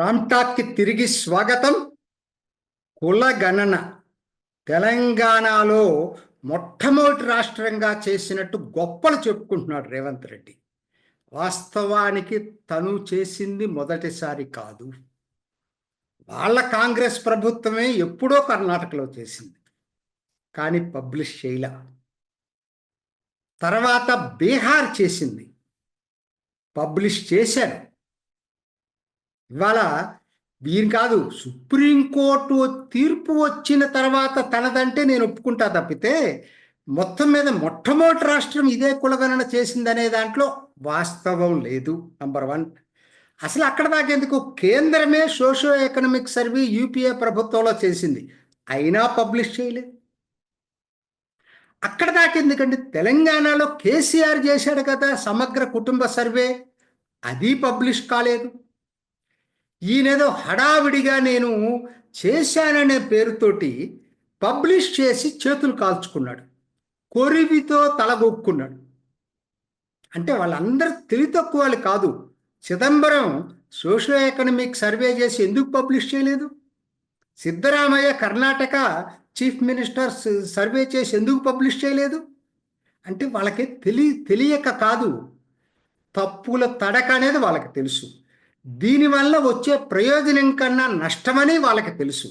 రామ్టాక్కి తిరిగి స్వాగతం. కుల గణన తెలంగాణలో మొట్టమొదటి రాష్ట్రంగా చేసినట్టు గొప్పలు చెప్పుకుంటున్నాడు రేవంత్ రెడ్డి. వాస్తవానికి తను చేసింది మొదటిసారి కాదు. వాళ్ళ కాంగ్రెస్ ప్రభుత్వమే ఎప్పుడో కర్ణాటకలో చేసింది. కానీ పబ్లిష్ చేయల. తర్వాత బీహార్ చేసింది. పబ్లిష్ చేశారు. ఇవాళ వీరు కాదు సుప్రీంకోర్టు తీర్పు వచ్చిన తర్వాత తనదంటే నేను ఒప్పుకుంటా తప్పితే మొత్తం మీద మొట్టమొదటి రాష్ట్రం ఇదే కులగణన చేసిందనే దాంట్లో వాస్తవం లేదు నంబర్ వన్ అసలు అక్కడ దాకేందుకు కేంద్రమే సోషో ఎకనామిక్ సర్వే యూపీఏ ప్రభుత్వంలో చేసింది. అయినా పబ్లిష్ చేయలేదు అక్కడ దాకెందుకంటే తెలంగాణలో కేసీఆర్ చేశాడు కదా సమగ్ర కుటుంబ సర్వే. అది పబ్లిష్ కాలేదు. ఈయనేదో హడావిడిగా నేను చేశాననే పేరుతోటి పబ్లిష్ చేసి చేతులు కాల్చుకున్నాడు. కొరివితో తలగొక్కున్నాడు అంటే వాళ్ళందరూ తెలివి తక్కువ వాళ్ళు కాదు. చిదంబరం సోషల్ ఎకనమిక్ సర్వే చేసి ఎందుకు పబ్లిష్ చేయలేదు? Siddaramaiah Karnataka chief minister survey చేసి ఎందుకు పబ్లిష్ చేయలేదు? అంటే వాళ్ళకి తెలి తెలియక కాదు. తప్పుల తడక అనేది వాళ్ళకి తెలుసు. దీనివల్ల వచ్చే ప్రయోజనం కన్నా నష్టమని వాళ్ళకి తెలుసు.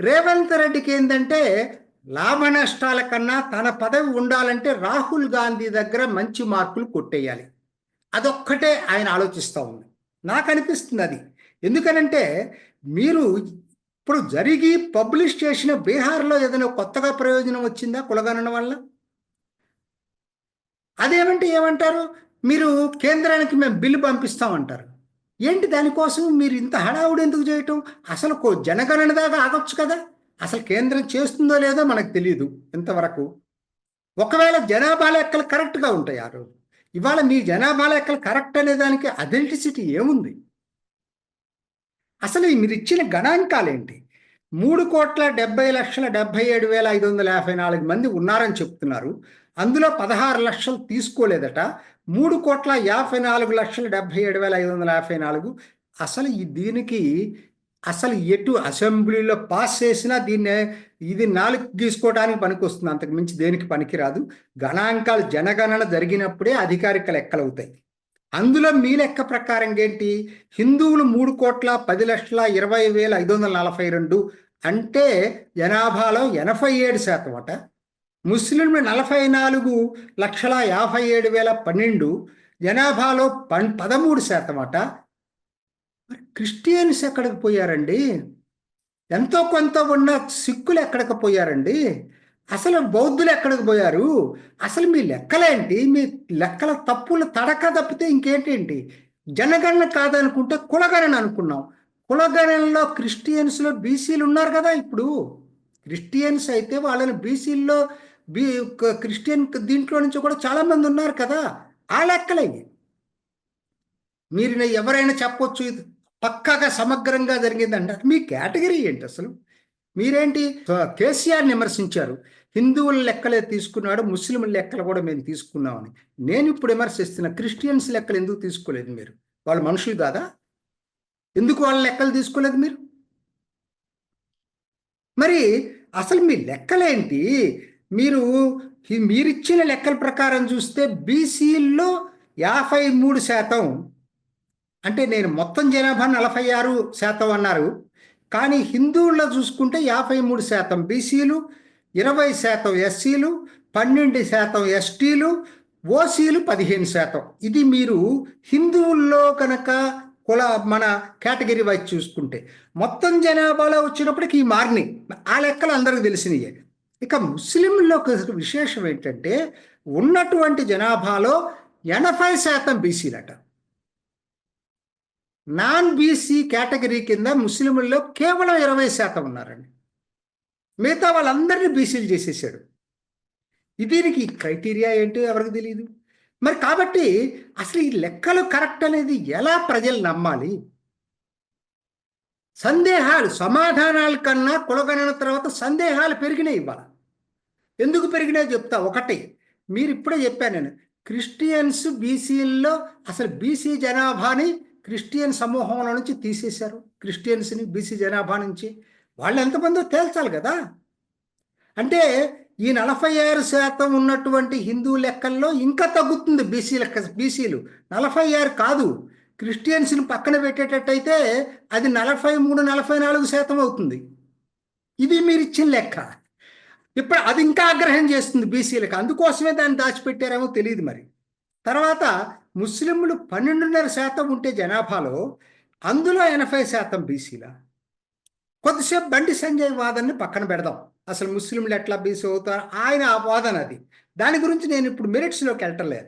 రేవంత్ రెడ్డికి ఏంటంటే లాభ నష్టాల కన్నా తన పదవి ఉండాలంటే రాహుల్ గాంధీ దగ్గర మంచి మార్కులు కొట్టేయాలి. అదొక్కటే ఆయన ఆలోచిస్తూ ఉంది. నాకు అనిపిస్తుంది అది. ఎందుకనంటే మీరు ఇప్పుడు జరిగి పబ్లిష్ చేసిన బీహార్లో ఏదైనా కొత్తగా ప్రయోజనం వచ్చిందా కులగణన వల్ల? అదేమంటే ఏమంటారు? మీరు కేంద్రానికి మేము బిల్లు పంపిస్తామంటారు. ఏంటి దానికోసం మీరు ఇంత హడావుడు ఎందుకు చేయటం? అసలు జనగణన దాకా ఆగొచ్చు కదా? అసలు కేంద్రం చేస్తుందో లేదో మనకు తెలియదు ఇంతవరకు. ఒకవేళ జనాభా లెక్కలు కరెక్ట్గా ఉంటాయి ఆ రోజు. ఇవాళ మీ జనాభా లెక్కలు కరెక్ట్ అనే దానికి అథెంటిసిటీ ఏముంది? అసలు మీరు ఇచ్చిన గణాంకాలేంటి? మూడు కోట్ల డెబ్బై లక్షల డెబ్బై ఏడు వేల ఐదు వందల యాభై నాలుగు మంది ఉన్నారని చెప్తున్నారు. అందులో పదహారు లక్షలు తీసుకోలేదట. మూడు కోట్ల యాభై నాలుగు లక్షల డెబ్బై ఏడు వేల ఐదు వందల యాభై నాలుగు. అసలు ఈ దీనికి అసలు ఎటు అసెంబ్లీలో పాస్ చేసినా దీన్ని ఇది నాలుగు గీసుకోవడానికి పనికి వస్తుంది అంతకు మించి దేనికి పనికిరాదు. గణాంకాలు జనగణన జరిగినప్పుడే అధికారిక లెక్కలు అవుతాయి. అందులో మీ లెక్క ప్రకారం ఏంటి? హిందువులు మూడు కోట్ల పది లక్షల ఇరవై వేల ఐదు వందల నలభై రెండు అంటే జనాభాలో ఎనభై ఏడు శాతం అట. ముస్లింలు నలభై నాలుగు లక్షల యాభై ఏడు వేల పన్నెండు జనాభాలో పన్ పదమూడు శాతం అట. మరి క్రిస్టియన్స్ ఎక్కడికి పోయారండి? ఎంతో కొంత ఉన్న సిక్కులు ఎక్కడికి పోయారండి? అసలు బౌద్ధులు ఎక్కడికి పోయారు? అసలు మీ లెక్కలేంటి? మీ లెక్కల తప్పులు తడక తప్పితే ఇంకేంటేంటి? జనగణన కాదనుకుంటే కులగణన అనుకున్నాం. కులగణనలో క్రిస్టియన్స్లో బీసీలు ఉన్నారు కదా ఇప్పుడు. క్రిస్టియన్స్ అయితే వాళ్ళని బీసీల్లో బీ క్రిస్టియన్ దీంట్లో నుంచి కూడా చాలామంది ఉన్నారు కదా ఆ లెక్కలే. మీరు ఎవరైనా చెప్పొచ్చు ఇది పక్కాగా సమగ్రంగా జరిగిందంట. మీ కేటగిరీ ఏంటి అసలు? మీరేంటి? కేసీఆర్ విమర్శించారు. హిందువుల లెక్కలే తీసుకున్నాడు ముస్లింల లెక్కలు కూడా మేము తీసుకున్నామని. నేను ఇప్పుడు విమర్శిస్తున్న క్రిస్టియన్స్ లెక్కలు ఎందుకు తీసుకోలేదు మీరు? వాళ్ళు మనుషులు కాదా? ఎందుకు వాళ్ళ లెక్కలు తీసుకోలేదు మీరు? మరి అసలు మీ లెక్కలేంటి? మీరు మీరిచ్చిన లెక్కల ప్రకారం చూస్తే బీసీల్లో యాభై మూడు శాతం. అంటే నేను మొత్తం జనాభా నలభై ఆరు శాతం అన్నారు. కానీ హిందువుల్లో చూసుకుంటే యాభై మూడు శాతం బీసీలు ఇరవై శాతం ఎస్సీలు పన్నెండు శాతం ఎస్టీలు ఓసీలు పదిహేను శాతం. ఇది మీరు హిందువుల్లో కనుక కుల మన కేటగిరీ వైజ్ చూసుకుంటే మొత్తం జనాభాలో వచ్చినప్పటికి ఈ మార్ని ఆ లెక్కలు అందరికి తెలిసినయే. ఇక ముస్లింలో విశేషం ఏంటంటే ఉన్నటువంటి జనాభాలో ఎనభై శాతం బీసీలట. నాన్ బీసీ కేటగిరీ కింద ముస్లింల్లో కేవలం ఇరవై శాతం ఉన్నారండి. మిగతా వాళ్ళందరినీ బీసీలు చేసేసాడు దీనికి క్రైటీరియా ఏంటో ఎవరికి తెలియదు మరి కాబట్టి అసలు ఈ లెక్కలు కరెక్ట్ అనేది ఎలా ప్రజలు నమ్మాలి? సందేహాలు సమాధానాల కన్నా కులగణన తర్వాత సందేహాలు పెరిగినాయి ఇవాళ. ఎందుకు పెరిగినాయో చెప్తా. ఒకటి మీరు ఇప్పుడే చెప్పాను నేను క్రిస్టియన్స్ బీసీల్లో అసలు బీసీ జనాభాని క్రిస్టియన్ సమూహంలో నుంచి తీసేశారు. క్రిస్టియన్స్ని బీసీ జనాభా నుంచి. వాళ్ళు ఎంతమందో తేల్చాలి కదా. అంటే ఈ నలభై ఆరు శాతం ఉన్నటువంటి హిందూ లెక్కల్లో ఇంకా తగ్గుతుంది బీసీ లెక్క బీసీలు. నలభై ఆరు కాదు. క్రిస్టియన్స్ని పక్కన పెట్టేటట్టయితే అది నలభై మూడు నలభై నాలుగు శాతం అవుతుంది. ఇది మీరు ఇచ్చిన లెక్క. ఇప్పుడు అది ఇంకా ఆగ్రహం చేస్తుంది బీసీలకు. అందుకోసమే దాన్ని దాచిపెట్టారేమో తెలియదు మరి. తర్వాత ముస్లింలు పన్నెండున్నర శాతం ఉంటే జనాభాలో అందులో ఎనభై శాతం బీసీల. కొద్దిసేపు బండి సంజయ్ వాదనని పక్కన పెడదాం. అసలు ముస్లింలు ఎట్లా బీసీ అవుతారు? ఆయన ఆ వాదన అది. దాని గురించి నేను ఇప్పుడు మెరిట్స్లోకి వెళ్ళటలేదు.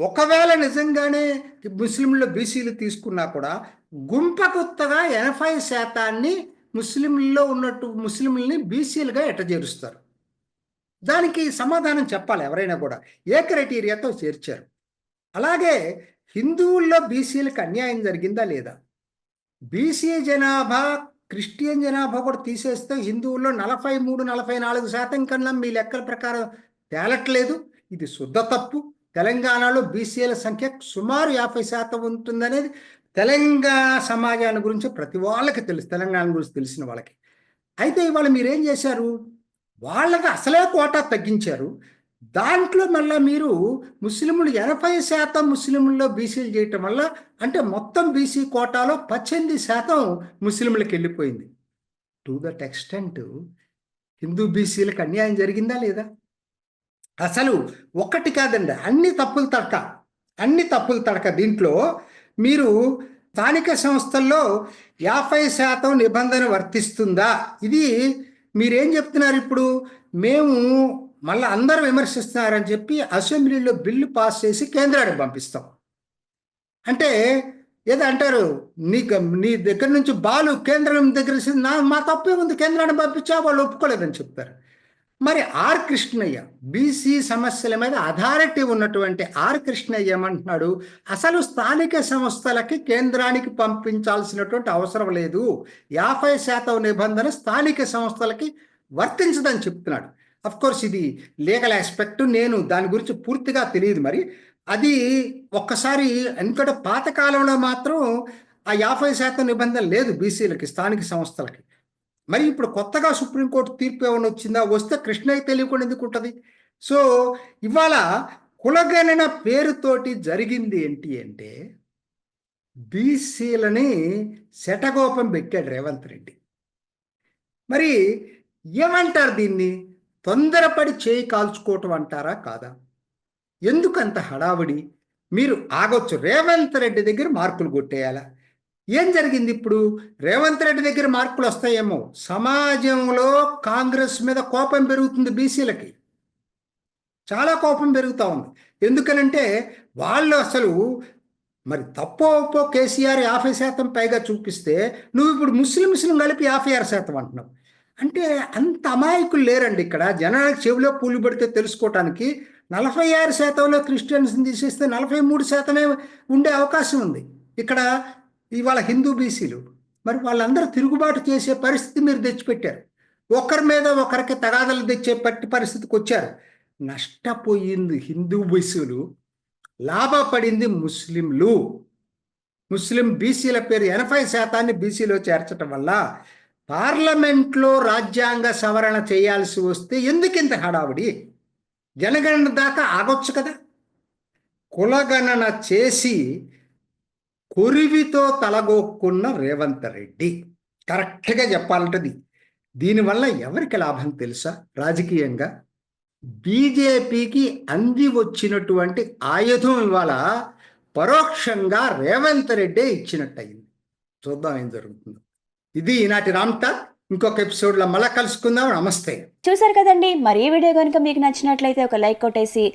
ఒకవేళ నిజంగానే ముస్లింలు బీసీలు తీసుకున్నా కూడా గుంపకొత్తగా ఎనభై శాతాన్ని ముస్లింల్లో ఉన్నట్టు ముస్లింలని బీసీలుగా ఎట్ట చేరుస్తారు దానికి సమాధానం చెప్పాలి ఎవరైనా కూడా. ఏ క్రైటీరియాతో చేర్చారు? అలాగే హిందువుల్లో బీసీలకు అన్యాయం జరిగిందా లేదా? బీసీ జనాభా క్రిస్టియన్ జనాభా కూడా తీసేస్తే హిందువుల్లో నలభై మూడు నలభై నాలుగు శాతం కన్నా మీ లెక్కల ప్రకారం తేలట్లేదు. ఇది శుద్ధ తప్పు. తెలంగాణలో బీసీల సంఖ్య సుమారు యాభై శాతం ఉంటుందనేది తెలంగాణ సమాజాన్ని గురించి ప్రతి వాళ్ళకి తెలుసు తెలంగాణ గురించి తెలిసిన వాళ్ళకి. అయితే ఇవాళ మీరేం చేశారు? వాళ్ళకి అసలే కోటా తగ్గించారు. దాంట్లో మళ్ళీ మీరు ముస్లింలు ఎనభై శాతం ముస్లింల్లో బీసీలు చేయటం వల్ల అంటే మొత్తం బీసీ కోటాలో పద్దెనిమిది శాతం ముస్లింలకు వెళ్ళిపోయింది. టు దట్ ఎక్స్టెంట్ హిందూ బీసీలకు అన్యాయం జరిగిందా లేదా? అసలు ఒక్కటి కాదండి అన్ని తప్పులు తడక అన్ని తప్పులు తడక దీంట్లో మీరు స్థానిక సంస్థల్లో యాభై శాతం నిబంధన వర్తిస్తుందా? ఇది మీరేం చెప్తున్నారు ఇప్పుడు? మేము మళ్ళీ అందరూ విమర్శిస్తున్నారని చెప్పి అసెంబ్లీలో బిల్లు పాస్ చేసి కేంద్రానికి పంపిస్తాం. అంటే ఏదో అంటారు నీ నీ దగ్గర నుంచి బాలు కేంద్రం దగ్గర నా మా తప్పే ఉంది కేంద్రాన్ని పంపించా? వాళ్ళు ఒప్పుకోలేదని చెప్తారు. మరి ఆర్ కృష్ణయ్య బీసీ సమస్యల మీద అథారిటీ ఉన్నటువంటి ఆర్ కృష్ణయ్య ఏమంటున్నాడు? అసలు స్థానిక సంస్థలకి కేంద్రానికి పంపించాల్సినటువంటి అవసరం లేదు. యాభై శాతం నిబంధన స్థానిక సంస్థలకి వర్తించదని చెప్తున్నాడు. కోర్స్ ఇది లీగల్ ఆస్పెక్ట్ నేను దాని గురించి పూర్తిగా తెలియదు మరి. అది ఒక్కసారి ఎందుకంటే పాతకాలంలో మాత్రం ఆ యాభై శాతం నిబంధన లేదు బీసీలకి స్థానిక సంస్థలకి. మరి ఇప్పుడు కొత్తగా సుప్రీంకోర్టు తీర్పు ఏమైనా వచ్చిందా? వస్తే కృష్ణకి తెలియకుండా ఎందుకు ఉంటుంది? సో ఇవాళ కులగణన పేరుతోటి జరిగింది ఏంటి అంటే బీసీలని శటగోపం పెట్టాడు రేవంత్ రెడ్డి. మరి ఏమంటారు దీన్ని? తొందరపడి చేయి కాల్చుకోవటం అంటారా కాదా? ఎందుకంత హడావుడి? మీరు ఆగొచ్చు. రేవంత్ రెడ్డి దగ్గర మార్కులు కొట్టేయాలా? ఏం జరిగింది ఇప్పుడు? రేవంత్ రెడ్డి దగ్గర మార్కులు వస్తాయేమో. సమాజంలో కాంగ్రెస్ మీద కోపం పెరుగుతుంది బీసీలకి. చాలా కోపం పెరుగుతూ ఉంది. ఎందుకనంటే వాళ్ళు అసలు మరి తప్పో ఒప్పో కేసీఆర్ యాభై శాతం పైగా చూపిస్తే నువ్వు ఇప్పుడు ముస్లిమ్స్ని కలిపి యాభై ఆరు శాతం అంటున్నావు. అంటే అంత అమాయకులు లేరండి ఇక్కడ. జనాలకు చెవిలో పూలు పెడితే తెలుసుకోవటానికి నలభై ఆరు శాతంలో క్రిస్టియన్స్ని తీసేస్తే నలభై మూడు శాతమే ఉండే అవకాశం ఉంది. ఇక్కడ ఇవాళ హిందూ బీసీలు మరి వాళ్ళందరూ తిరుగుబాటు చేసే పరిస్థితి మీరు తెచ్చిపెట్టారు. ఒకరి మీద ఒకరికి తగాదలు తెచ్చే పట్టి పరిస్థితికి వచ్చారు. నష్టపోయింది హిందూ బీసీలు లాభపడింది ముస్లింలు. ముస్లిం బీసీల పేరు ఎనభై శాతాన్ని బీసీలో చేర్చటం వల్ల పార్లమెంట్లో రాజ్యాంగ సవరణ చేయాల్సి వస్తే ఎందుకింత హడావుడి? జనగణన దాకా ఆగొచ్చు కదా. కులగణన చేసి కొరివితో తలగొక్కున్న రేవంత్ రెడ్డి కరెక్ట్గా చెప్పాలంటది. దీనివల్ల ఎవరికి లాభం తెలుసా? రాజకీయంగా బీజేపీకి అంది వచ్చినటువంటి ఆయుధం ఇవాళ పరోక్షంగా రేవంత్ రెడ్డే ఇచ్చినట్టయింది. చూద్దాం ఏం జరుగుతుందో. ఇది ఈనాటి రామ్టా ఇంకొక ఎపిసోడ్లో మళ్ళీ కలుసుకుందాం. నమస్తే. చూసారు కదండి. మరి ఈ వీడియో కనుక మీకు నచ్చినట్లయితే ఒక లైక్ కొట్టేసి